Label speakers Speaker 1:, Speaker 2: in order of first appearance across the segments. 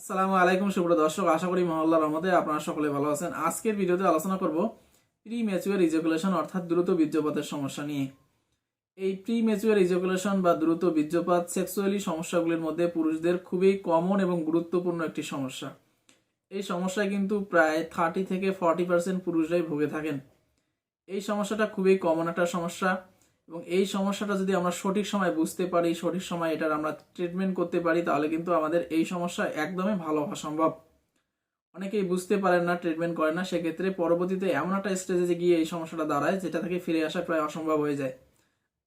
Speaker 1: আসসালামু আলাইকুম, সুপ্রিয় দর্শক। আশা করি মহল্লার রহমতে আপনারা সকলে ভালো আছেন। আজকের ভিডিওতে আলোচনা করব প্রি ম্যাচুয়ার ইজাকুলেশন অর্থাৎ দ্রুত বীর্যপাতের সমস্যা নিয়ে। এই প্রি ম্যাচুয়ার ইজাকুলেশন বা দ্রুত বীর্যপাত সেক্সুয়ালি সমস্যাগুলির মধ্যে পুরুষদের খুবই কমন এবং গুরুত্বপূর্ণ একটি সমস্যা। এই সমস্যায় কিন্তু প্রায় থার্টি থেকে ফর্টি পার্সেন্ট পুরুষরাই ভুগে থাকেন। এই সমস্যাটা খুবই কমন একটা সমস্যা। এবং এই সমস্যাটা যদি আমরা সঠিক সময় বুঝতে পারি, সঠিক সময় এটার আমরা ট্রিটমেন্ট করতে পারি, তাহলে কিন্তু আমাদের এই সমস্যা একদমই ভালো হওয়া সম্ভব। অনেকেই বুঝতে পারেন না ট্রিটমেন্ট করেন না, সেক্ষেত্রে পরবর্তীতে এমন একটা স্টেজে গিয়ে এই সমস্যাটা দাঁড়ায়, যেটা থেকে ফিরে আসা প্রায় অসম্ভব হয়ে যায়।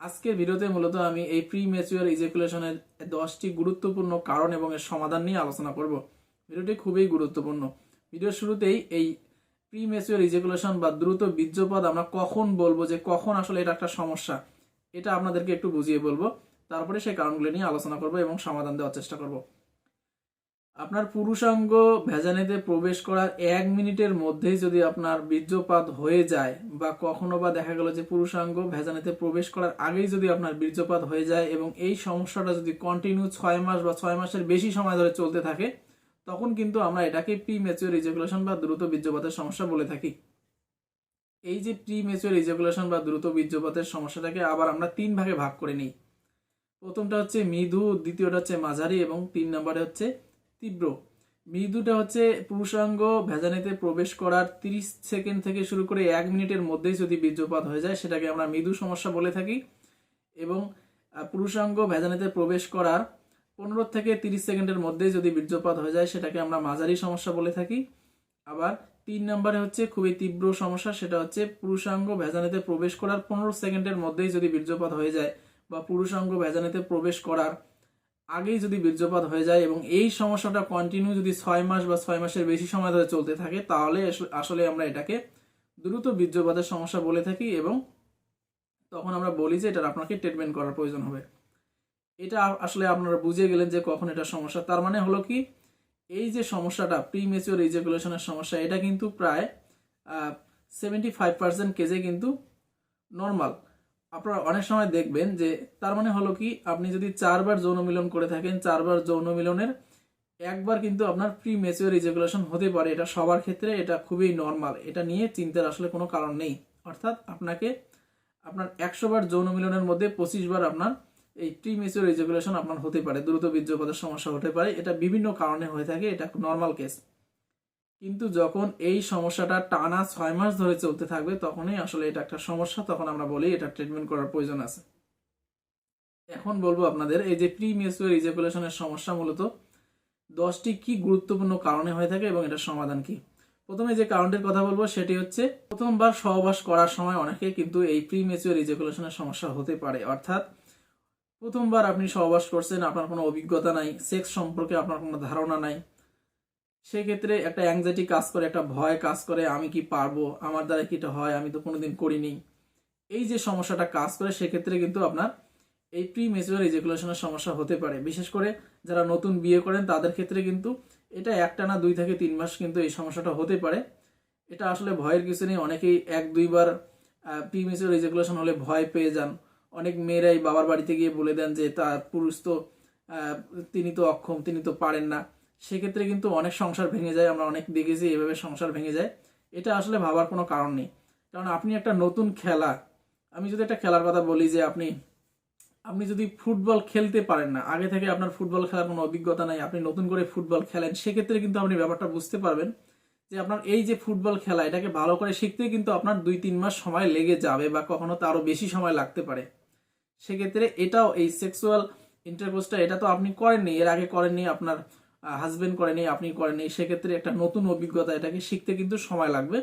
Speaker 1: আজকের ভিডিওতে মূলত আমি এই প্রি ম্যাচুয়ার ইজেকুলেশনের দশটি গুরুত্বপূর্ণ কারণ এবং এর সমাধান নিয়ে আলোচনা করব। ভিডিওটি খুবই গুরুত্বপূর্ণ। ভিডিওর শুরুতেই এই প্রি ম্যাচুয়ার ইজেকুলেশন বা দ্রুত বীর্যপাত আমরা কখন বলব যে কখন আসলে এটা একটা সমস্যা, এটা আপনাদেরকে একটু বুঝিয়ে বলব। তারপরে সেই কারণগুলো নিয়ে আলোচনা করব এবং সমাধান দেওয়ার চেষ্টা করব। আপনার পুরুষাঙ্গ ভেজানিতে প্রবেশ করার এক মিনিটের মধ্যেই যদি আপনার বীর্যপাত হয়ে যায় বা কখনো বা দেখা গেল যে পুরুষাঙ্গ ভেজানিতে প্রবেশ করার আগেই যদি আপনার বীর্যপাত হয়ে যায় এবং এই সমস্যাটা যদি কন্টিনিউ ছয় মাস বা ছয় মাসের বেশি সময় ধরে চলতে থাকে তখন কিন্তু আমরা এটাকে প্রি ম্যাচিওর ইজাকুলেশন বা দ্রুত বীর্যপাতের সমস্যা বলে থাকি। এই যে প্রি ম্যাচিওর ইজাকুলেশন বা দ্রুত বীর্যপাতের সমস্যাটাকে আবার আমরা তিন ভাগে ভাগ করে নিই। প্রথমটা হচ্ছে মৃদু, দ্বিতীয়টা হচ্ছে মাঝারি এবং তিন নম্বরে হচ্ছে তীব্র। মৃদুটা হচ্ছে পুরুষাঙ্গ ভেজানিতে প্রবেশ করার 30 সেকেন্ড থেকে শুরু করে এক মিনিটের মধ্যেই যদি বীর্যপাত হয়ে যায়, সেটাকে আমরা মৃদু সমস্যা বলে থাকি এবং পুরুষাঙ্গ ভেজানিতে প্রবেশ করার পনেরো থেকে তিরিশ সেকেন্ডের মধ্যে যদি বীর্যপাত হয়ে যায়, সেটাকে আমরা মাঝারি সমস্যা বলে থাকি। আবার তিন নম্বরে হচ্ছে খুবই তীব্র সমস্যা, সেটা হচ্ছে পুরুষাঙ্গ ভেজানিতে প্রবেশ করার পনেরো সেকেন্ডের মধ্যেই যদি বীর্যপাত হয়ে যায় বা পুরুষাঙ্গ ভেজানিতে প্রবেশ করার আগেই যদি বীর্যপাত হয়ে যায় এবং এই সমস্যাটা কন্টিনিউ যদি ছয় মাস বা ছয় মাসের বেশি সময় ধরে চলতে থাকে, তাহলে আস- আসলে আমরা এটাকে দ্রুত বীর্যপাতের সমস্যা বলে থাকি এবং তখন আমরা বলি যে এটার আপনাকে ট্রিটমেন্ট করার প্রয়োজন হবে। এটা আসলে আপনারা বুঝে গেলেন যে কখন এটা সমস্যা। তার মানে হলো কি, এই যে সমস্যাটা প্রি মেচিওর ইজাকুলেশনের সমস্যা, এটা কিন্তু প্রায় সেভেন্টি ফাইভ পার্সেন্ট কেজে কিন্তু নর্মাল আপনারা অনেক সময় দেখবেন যে, তার মানে হলো কি, আপনি যদি চারবার যৌন মিলন করে থাকেন, চারবার যৌন মিলনের একবার কিন্তু আপনার প্রি মেচিওর ইজাকুলেশন হতে পারে। এটা সবার ক্ষেত্রে এটা খুবই নর্মাল এটা নিয়ে চিন্তার আসলে কোনো কারণ নেই। অর্থাৎ আপনাকে আপনার একশো বার যৌন মিলনের মধ্যে পঁচিশ বার আপনার এই প্রি মেচিওর ইজাকুলেশন আপনার হতে পারে, দ্রুত বীর্যপাতের সমস্যা হতে পারে। এটা বিভিন্ন কারণে হয়ে থাকে, এটা নর্মাল কেস কিন্তু যখন এই সমস্যাটা টানা ছয় মাস ধরে চলতে থাকবে, তখনই আসলে এটা একটা সমস্যা, তখন আমরা বলি এটা ট্রিটমেন্ট করার প্রয়োজন আছে। এখন বলব আপনাদের, এই যে প্রি মেচুয়ার ইজাকুলেশনের সমস্যা মূলত, দশটি কি গুরুত্বপূর্ণ কারণে হয়ে থাকে এবং এটার সমাধান কি? প্রথমে যে কারণটির কথা বলব, সেটি হচ্ছে প্রথমবার সহবাস করার সময় অনেকে কিন্তু এই প্রি মেচুয়ার ইজাকুলেশনের সমস্যা হতে পারে। অর্থাৎ প্রথমবার আপনি সহবাস করছেন, আপনার কোনো অভিজ্ঞতা নাই সেক্স সম্পর্কে আপনার কোনো ধারণা নাই। সেক্ষেত্রে একটা অ্যাংজাইটি কাজ করে, একটা ভয় কাজ করে, আমি কি পারব, আমার দ্বারা কি এটা হয়, আমি তো কোনোদিন করিনি। এই যে সমস্যাটা কাজ করে, সেক্ষেত্রে কিন্তু আপনার এই প্রি মেচুয়ার ইজেকুলেশনের সমস্যা হতে পারে। বিশেষ করে যারা নতুন বিয়ে করেন, তাদের ক্ষেত্রে কিন্তু এটা একটা না দুই থেকে তিন মাস কিন্তু এই সমস্যাটা হতে পারে। এটা আসলে ভয়ের কিছু নেই, অনেকেই এক দুইবার প্রি মেচুয়ার ইজেকুলেশন হলে ভয় পেয়ে যান। অনেক মেয়েরাই বাবার বাড়িতে গিয়ে বলে দেন যে তার পুরুষ তো তিনি তো অক্ষম, তিনি তো পারেন না। সেক্ষেত্রে কিন্তু অনেক সংসার ভেঙে যায়, আমরা অনেক দেখেছি এভাবে সংসার ভেঙে যায়। এটা আসলে ভাবার কোনো কারণ নেই। কারণ আপনি একটা নতুন খেলা, আমি যদি একটা খেলার কথা বলি যে আপনি আপনি যদি ফুটবল খেলতে পারেন না, আগে থেকে আপনার ফুটবল খেলার কোনো অভিজ্ঞতা নাই, আপনি নতুন করে ফুটবল খেলেন, সেক্ষেত্রে কিন্তু আপনি ব্যাপারটা বুঝতে পারবেন যে আপনার এই যে ফুটবল খেলা, এটাকে ভালো করে শিখতে কিন্তু আপনার দুই তিন মাস সময় লেগে যাবে বা কখনো তারও বেশি সময় লাগতে পারে। সেক্ষেত্রে এটাও এই সেক্সুয়াল ইন্টারকোর্সটা এটা তো আপনি করেননি, এর আগে করেননি, আপনার হাজবেন্ড করেনি আপনি করেননি, সেক্ষেত্রে একটা নতুন অভিজ্ঞতা এটাকে শিখতে কিন্তু সময় লাগবে।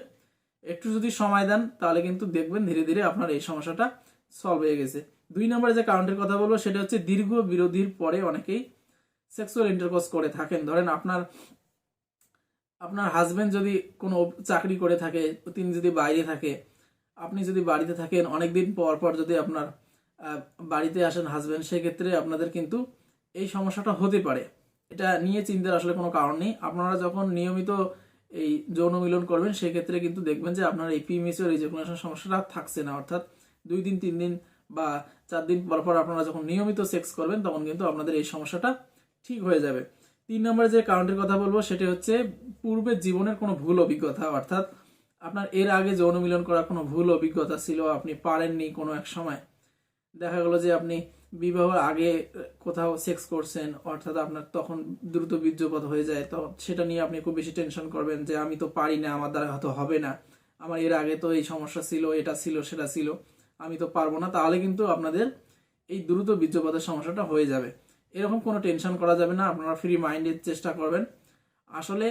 Speaker 1: একটু যদি সময় দেন, তাহলে কিন্তু দেখবেন ধীরে ধীরে আপনার এই সমস্যাটা সলভ হয়ে গেছে। দুই নম্বরে যে কারণটির কথা বলব, সেটা হচ্ছে দীর্ঘ বিরোধীর পরে অনেকেই সেক্সুয়াল ইন্টারকোর্স করে থাকেন। ধরেন আপনার আপনার হাজবেন্ড যদি কোনো চাকরি করে থাকে, তিনি যদি বাইরে থাকে, আপনি যদি বাড়িতে থাকেন, অনেকদিন পর পর যদি আপনার বাড়িতে আসেন হাজবেন্ড সেক্ষেত্রে আপনাদের কিন্তু এই সমস্যাটা হতে পারে। এটা নিয়ে চিন্তার আসলে কোনো কারণ নেই। আপনারা যখন নিয়মিত এই যৌন মিলন করবেন, সেক্ষেত্রে কিন্তু দেখবেন যে আপনার এই পিমিসিওর ইজাকুলেশন সমস্যাটা থাকছে না। অর্থাৎ দুই দিন, তিন দিন বা চার দিন পর পর আপনারা যখন নিয়মিত সেক্স করবেন, তখন কিন্তু আপনাদের এই সমস্যাটা ঠিক হয়ে যাবে। তিন নম্বরে যে কারণটির কথা বলব, সেটি হচ্ছে পূর্বের জীবনের কোনো ভুল অভিজ্ঞতা। অর্থাৎ আপনার এর আগে যৌন মিলন করার কোনো ভুল অভিজ্ঞতা ছিল, আপনি পারেননি কোনো এক সময়। দেখা গেল যে আপনি বিবাহের আগে কোথাও সেক্স করছেন, অর্থাৎ আপনার তখন দ্রুত বীর্যপাত হয়ে যায়, তো সেটা নিয়ে আপনি খুব বেশি টেনশন করবেন যে আমি তো পারি না, আমার দ্বারা হয়তো হবে না। আমার এর আগে তো এই সমস্যা ছিল, এটা ছিল, সেটা ছিল, আমি তো পারব না। তাহলে কিন্তু আপনাদের এই দ্রুত বীর্যপাতের সমস্যাটা হয়ে যাবে। এরকম কোনো টেনশন করা যাবে না, আপনারা ফ্রি মাইন্ডের চেষ্টা করবেন। আসলে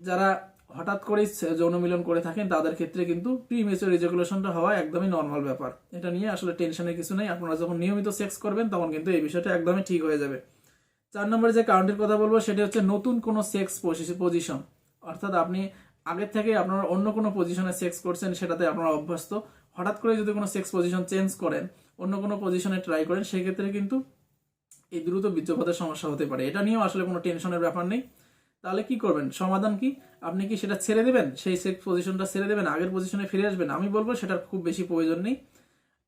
Speaker 1: যারা হঠাৎ করেই যৌন মিলন করে থাকেন, তাদের ক্ষেত্রে কিন্তু প্রি মেচুর রিজুকুলেশনটা হওয়া একদমই নর্মাল ব্যাপার। এটা নিয়ে আসলে টেনশনের কিছু নেই। আপনারা যখন নিয়মিত সেক্স করবেন, তখন কিন্তু এই বিষয়টা একদমই ঠিক হয়ে যাবে। চার নম্বরে যে কারণটির কথা বলব, সেটি হচ্ছে নতুন কোনো সেক্স পজিশন অর্থাৎ আপনি আগের থেকে আপনারা অন্য কোনো পজিশনে সেক্স করছেন, সেটাতে আপনারা অভ্যস্ত। হঠাৎ করে যদি কোনো সেক্স পজিশন চেঞ্জ করেন, অন্য কোনো পজিশনে ট্রাই করেন, সেক্ষেত্রে কিন্তু এই দ্রুত বীর্যপাতের সমস্যা হতে পারে। এটা নিয়েও আসলে কোনো টেনশনের ব্যাপার নেই। তাহলে কি করবেন? সমাধান কি? আপনি কি সেটা ছেড়ে দেবেন? সেই সেক্স পজিশনটা ছেড়ে দেবেন? আগের পজিশনে ফিরে আসবেন? আমি বলব সেটার খুব বেশি প্রয়োজন নেই।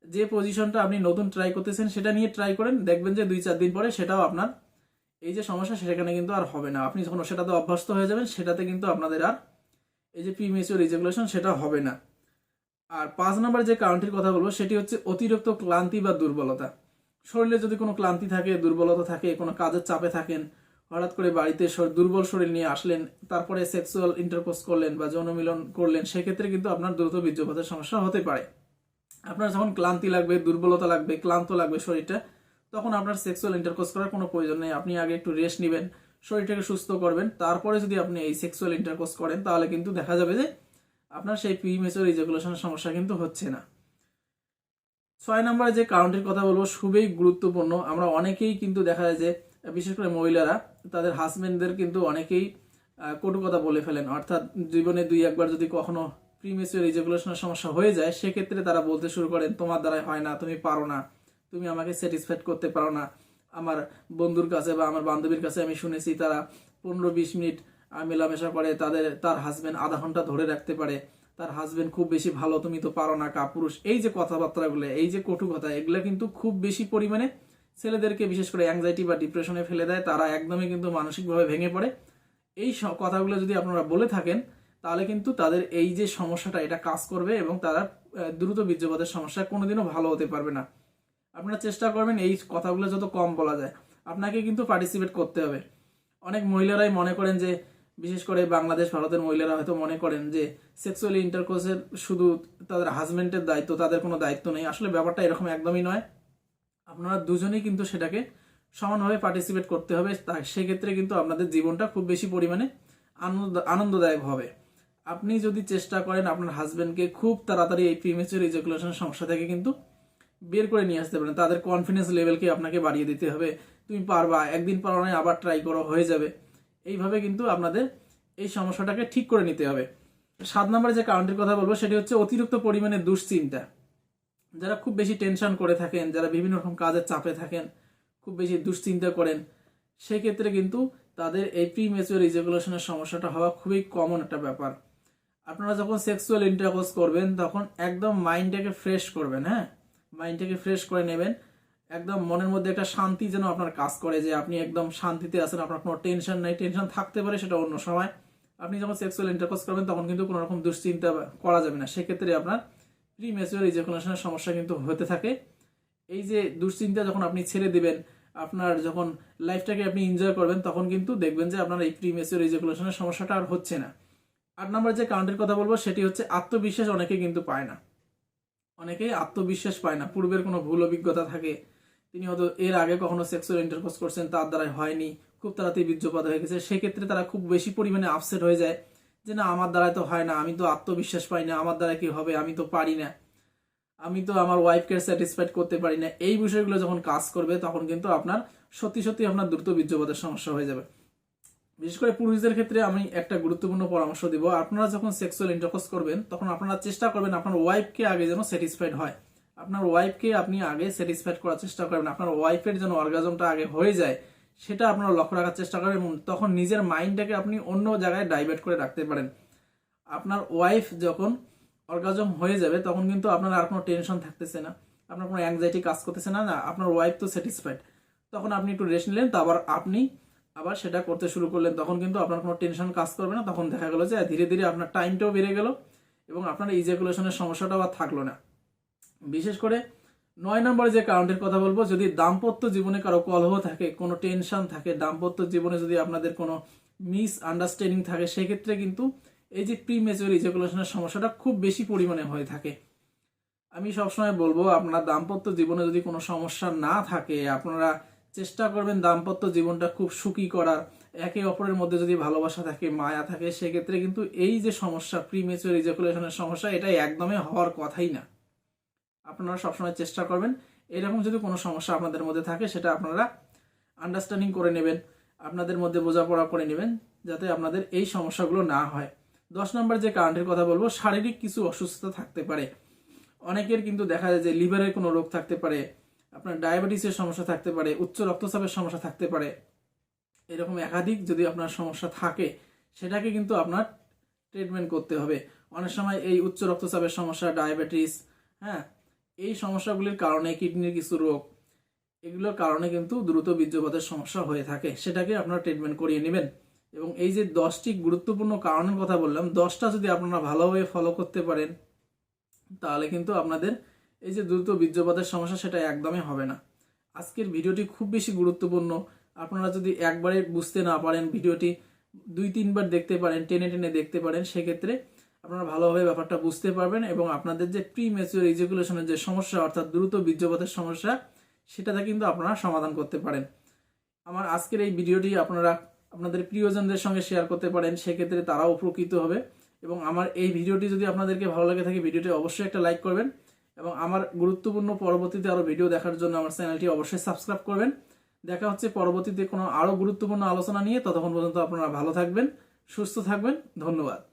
Speaker 1: যে পজিশনটা আপনি নতুন ট্রাই করতেছেন, সেটা নিয়ে ট্রাই করেন। দেখবেন যে দুই চার দিন পরে সেটাও আপনার এই যে সমস্যা, সেখানে কিন্তু আর হবে না। আপনি যখন সেটাতে অভ্যস্ত হয়ে যাবেন, সেটাতে কিন্তু আপনাদের আর এই যে প্রিমেচিওর রিজেগুলেশন সেটা হবে না। আর পাঁচ নম্বর যে কারণটির কথা বলব, সেটি হচ্ছে অতিরিক্ত ক্লান্তি বা দুর্বলতা। শরীরে যদি কোনো ক্লান্তি থাকে, দুর্বলতা থাকে, কোনো কাজের চাপে থাকেন হঠাৎ করে বাড়িতে দুর্বল শরীর নিয়ে আসলেন, তারপরে সেক্সুয়াল ইন্টারকোর্স করলেন বা যৌন মিলন করলেন, সেক্ষেত্রে কিন্তু আপনার দ্রুত বীর্যপাতের সমস্যা হতে পারে। আপনার যখন ক্লান্তি লাগবে, দুর্বলতা লাগবে, ক্লান্ত লাগবে শরীরটা, তখন আপনার সেক্সুয়াল ইন্টারকোর্স করার কোনো প্রয়োজন নেই। আপনি আগে একটু রেস্ট নেবেন, শরীরটাকে সুস্থ করবেন, তারপরে যদি আপনি এই সেক্সুয়াল ইন্টারকোর্স করেন, তাহলে কিন্তু দেখা যাবে যে আপনার সেই প্রিমেচুর ইজাকুলেশনের সমস্যা কিন্তু হচ্ছে না। ছয় নম্বরে যে কারণটির কথা বলব, খুবই গুরুত্বপূর্ণ। আমরা অনেকেই কিন্তু দেখা যায় যে, বিশেষ করে মহিলারা তাদের হাজবেন্ডদের কিন্তু অনেকেই কটু কথা বলে ফেলেন। অর্থাৎ জীবনে দুই একবার যদি কখনো প্রিমেচুর ইজাকুলেশনের সমস্যা হয়ে যায়, সেক্ষেত্রে তারা বলতে শুরু করেন, তোমার দ্বারাই হয় না, তুমি পারো না। তুমি আমাকে স্যাটিসফাইড করতে পারো না। আমার বন্ধুর কাছে বা আমার বান্ধবীর কাছে আমি শুনেছি, তারা পনেরো বিশ মিনিট মেলামেশা করে, তাদের, তার হাজব্যান্ড আধা ঘণ্টা ধরে রাখতে পারে। তার হাজব্যান্ড খুব বেশি ভালো, তুমি তো পারো না, কাপুরুষ। এই যে কথাবার্তাগুলো, এই যে কটু কথা, এগুলো কিন্তু খুব বেশি পরিমাণে ছেলেদেরকে বিশেষ করে অ্যাংজাইটি বা ডিপ্রেশনে ফেলে দেয়, তারা একদমই কিন্তু মানসিকভাবে ভেঙে পড়ে। এই কথাগুলো যদি আপনারা বলে থাকেন, তাহলে কিন্তু তাদের এই যে সমস্যাটা, এটা কাজ করবে এবং তারা দ্রুত বীর্যপাতের সমস্যা কোনোদিনও ভালো হতে পারবে না। আপনারা চেষ্টা করবেন এই কথাগুলো যত কম বলা যায়, আপনাকে কিন্তু পার্টিসিপেট করতে হবে। অনেক মহিলারাই মনে করেন যে, বিশেষ করে বাংলাদেশ, ভারতের মহিলারা হয়তো মনে করেন যে সেক্সুয়ালি ইন্টারকোর্সের শুধু তাদের হাজব্যান্ডের দায়িত্ব, তাদের কোনো দায়িত্ব নেই। আসলে ব্যাপারটা এরকম একদমই নয়। আপনারা দুজনেই কিন্তু সেটাকে সমানভাবে পার্টিসিপেট করতে হবে। সেক্ষেত্রে কিন্তু আপনাদের জীবনটা খুব বেশি পরিমাণে আনন্দ, আনন্দদায়ক হবে। আপনি যদি চেষ্টা করেন আপনার হাজবেন্ডকে খুব তাড়াতাড়ি এই প্রিমেচুর ইজাকুলেশন সমস্যা থেকে কিন্তু বের করে নিয়ে আসতে পারেন। তাদের কনফিডেন্স লেভেলকে আপনাকে বাড়িয়ে দিতে হবে। তুমি পারবা, একদিন পারো না আবার ট্রাই করো, হয়ে যাবে। এইভাবে কিন্তু আপনাদের এই সমস্যাটাকে ঠিক করে নিতে হবে। সাত নম্বরে যে কারণটির কথা বলব, সেটি হচ্ছে অতিরিক্ত পরিমাণে দুশ্চিন্তা। যারা খুব বেশি টেনশন করে থাকেন, যারা বিভিন্ন রকম কাজের চাপে থাকেন, খুব বেশি দুশ্চিন্তা করেন, সেক্ষেত্রে কিন্তু তাদের এই প্রি মেচুয়ার ইজাকুলেশনের সমস্যাটা হওয়া খুবই কমন একটা ব্যাপার। আপনারা যখন সেক্সুয়াল ইন্টারকোর্স করবেন, তখন একদম মাইন্ডটাকে ফ্রেশ করবেন হ্যাঁ? মাইন্ডটাকে ফ্রেশ করে নেবেন। একদম মনের মধ্যে একটা শান্তি যেন আপনার কাজ করে, যে আপনি একদম শান্তিতে আছেন, আপনার কোনো টেনশন নাই। টেনশন থাকতে পারে সেটা অন্য সময়। আপনি যখন সেক্সুয়াল ইন্টারকোর্স করবেন, তখন কিন্তু কোনো রকম দুশ্চিন্তা করা যাবে না। সেক্ষেত্রে আপনার প্রি ম্যাচুয়ার ইজাকুলেশনের সমস্যা কিন্তু হতে থাকে। এই যে দুশ্চিন্তা যখন আপনি ছেড়ে দেবেন, আপনার যখন লাইফটাকে আপনি এনজয় করবেন, তখন কিন্তু দেখবেন যে আপনার এই প্রি ম্যাচুয়ার ইজাকুলেশনের সমস্যাটা আর হচ্ছে না। আট নম্বর যে কাউন্টের কথা বলব, সেটি হচ্ছে আত্মবিশ্বাস অনেকে কিন্তু পায় না। অনেকেই আত্মবিশ্বাস পায় না। পূর্বের কোনো ভুল অভিজ্ঞতা থাকে, তিনি হয়তো এর আগে কখনো সেক্সুয়াল ইন্টারকোর্স করছেন, তার দ্বারাই হয়নি, খুব তাড়াতাড়ি বীর্যপাত হয়ে গেছে। সেক্ষেত্রে তারা খুব বেশি পরিমাণে আপসেট হয়ে যায়। যে না, আমার দ্বারাই তো হয় না, আমি তো আত্মবিশ্বাস পাই না, আমার দ্বারা কি হবে, আমি তো পারি না। আমি তো আমার ওয়াইফকে স্যাটিসফাইড করতে পারি না। এই বিষয়গুলো যখন কাজ করবে, তখন কিন্তু আপনার সত্যি সত্যি আপনার দ্রুত বীর্যপাতের সমস্যা হয়ে যাবে। বিশেষ করে পুরুষদের ক্ষেত্রে আমি একটা গুরুত্বপূর্ণ পরামর্শ দিব। আপনারা যখন সেক্সুয়াল ইন্টারকোর্স করবেন, তখন আপনারা চেষ্টা করবেন আপনার ওয়াইফকে আগে যেন স্যাটিসফাইড হয়। আপনার ওয়াইফকে আপনি আগে স্যাটিসফাইড করার চেষ্টা করবেন। আপনার ওয়াইফের যেন অর্গাজমটা আগে হয়ে যায়। সেটা আপনারা লক্ষ্য রাখার চেষ্টা করবেন এবং তখন নিজের মাইন্ডটাকে আপনি অন্য জায়গায় ডাইভার্ট করে রাখতে পারেন। আপনার ওয়াইফ যখন অর্গাজম হয়ে যাবে, তখন কিন্তু আপনার আর কোনো টেনশন থাকতেছে না। আপনার কোনো অ্যাংজাইটি কাজ করতেছে না না, আপনার ওয়াইফ তো স্যাটিসফাইড তখন আপনি একটু রেস্ট নিলেন, তারপর আপনি আবার সেটা করতে শুরু করলেন। তখন কিন্তু আপনার কোনো টেনশন কাজ করবে না। তখন দেখা গেলো যে ধীরে ধীরে আপনার টাইমটাও বেড়ে গেল এবং আপনার ইজাকুলেশনের সমস্যাটাও আর থাকল না। বিশেষ করে নয় নম্বরে যে কারণটির কথা বলব, যদি দাম্পত্য জীবনে কারও কলহ থাকে, কোনো টেনশন থাকে, দাম্পত্য জীবনে যদি আপনাদের কোনো মিস আন্ডারস্ট্যান্ডিং থাকে, সেক্ষেত্রে কিন্তু এই যে প্রি ম্যাচিওর ইজাকুলেশনের সমস্যাটা খুব বেশি পরিমাণে হয়ে থাকে। আমি সবসময় বলব, আপনার দাম্পত্য জীবনে যদি কোনো সমস্যা না থাকে, আপনারা চেষ্টা করবেন দাম্পত্য জীবনটা খুব সুখী করার। একে অপরের মধ্যে যদি ভালোবাসা থাকে, মায়া থাকে, সেক্ষেত্রে কিন্তু এই যে সমস্যা প্রি ম্যাচিওর ইজাকুলেশনের সমস্যা, এটা একদমই হওয়ার কথাই না। আপনারা সবসময় চেষ্টা করবেন। এরকম যদি কোনো সমস্যা আপনাদের মধ্যে থাকে, সেটা আপনারা আন্ডারস্ট্যান্ডিং করে নেবেন, আপনাদের মধ্যে বোঝাপড়া করে নেবেন, যাতে আপনাদের এই সমস্যাগুলো না হয়। দশ নম্বর যে কারণটির কথা বলব, শারীরিক কিছু অসুস্থতা থাকতে পারে। অনেকের কিন্তু দেখা যায় যে লিভারের কোনো রোগ থাকতে পারে, আপনার ডায়াবেটিসের সমস্যা থাকতে পারে, উচ্চ রক্তচাপের সমস্যা থাকতে পারে। এরকম একাধিক যদি আপনার সমস্যা থাকে, সেটাকে কিন্তু আপনার ট্রিটমেন্ট করতে হবে। অনেক সময় এই উচ্চ রক্তচাপের সমস্যা ডায়াবেটিস হ্যাঁ এই সমস্যাগুলির কারণে কিডনির কিছু রোগ, এগুলোর কারণে কিন্তু দ্রুত বীর্যপাতের সমস্যা হয়ে থাকে। সেটাকে আপনারা ট্রিটমেন্ট করিয়ে নেবেন। এবং এই যে দশটি গুরুত্বপূর্ণ কারণের কথা বললাম, দশটা যদি আপনারা ভালোভাবে ফলো করতে পারেন, তাহলে কিন্তু আপনাদের এই যে দ্রুত বীর্যপাতের সমস্যা, সেটা একদমই হবে না। আজকের ভিডিওটি খুব বেশি গুরুত্বপূর্ণ। আপনারা যদি একবারে বুঝতে না পারেন ভিডিওটি, দুই তিনবার দেখতে পারেন, টেনে টেনে দেখতে পারেন, সেক্ষেত্রে আপনারা ভালোভাবে ব্যাপারটা বুঝতে পারবেন এবং আপনাদের যে প্রি ম্যাচিওর ইজেকুলেশনের যে সমস্যা, অর্থাৎ দ্রুত বীর্যপাতের সমস্যা, সেটাতে কিন্তু আপনারা সমাধান করতে পারেন। আমার আজকের এই ভিডিওটি আপনারা আপনাদের প্রিয়জনদের সঙ্গে শেয়ার করতে পারেন, সেক্ষেত্রে তারাও উপকৃত হবে। এবং আমার এই ভিডিওটি যদি আপনাদেরকে ভালো লাগে থাকে, ভিডিওটি অবশ্যই একটা লাইক করবেন। এবং আমার গুরুত্বপূর্ণ পরবর্তীতে আরও ভিডিও দেখার জন্য আমার চ্যানেলটি অবশ্যই সাবস্ক্রাইব করবেন। দেখা হচ্ছে পরবর্তীতে কোনো আরও গুরুত্বপূর্ণ আলোচনা নিয়ে, ততক্ষণ পর্যন্ত আপনারা ভালো থাকবেন, সুস্থ থাকবেন, ধন্যবাদ।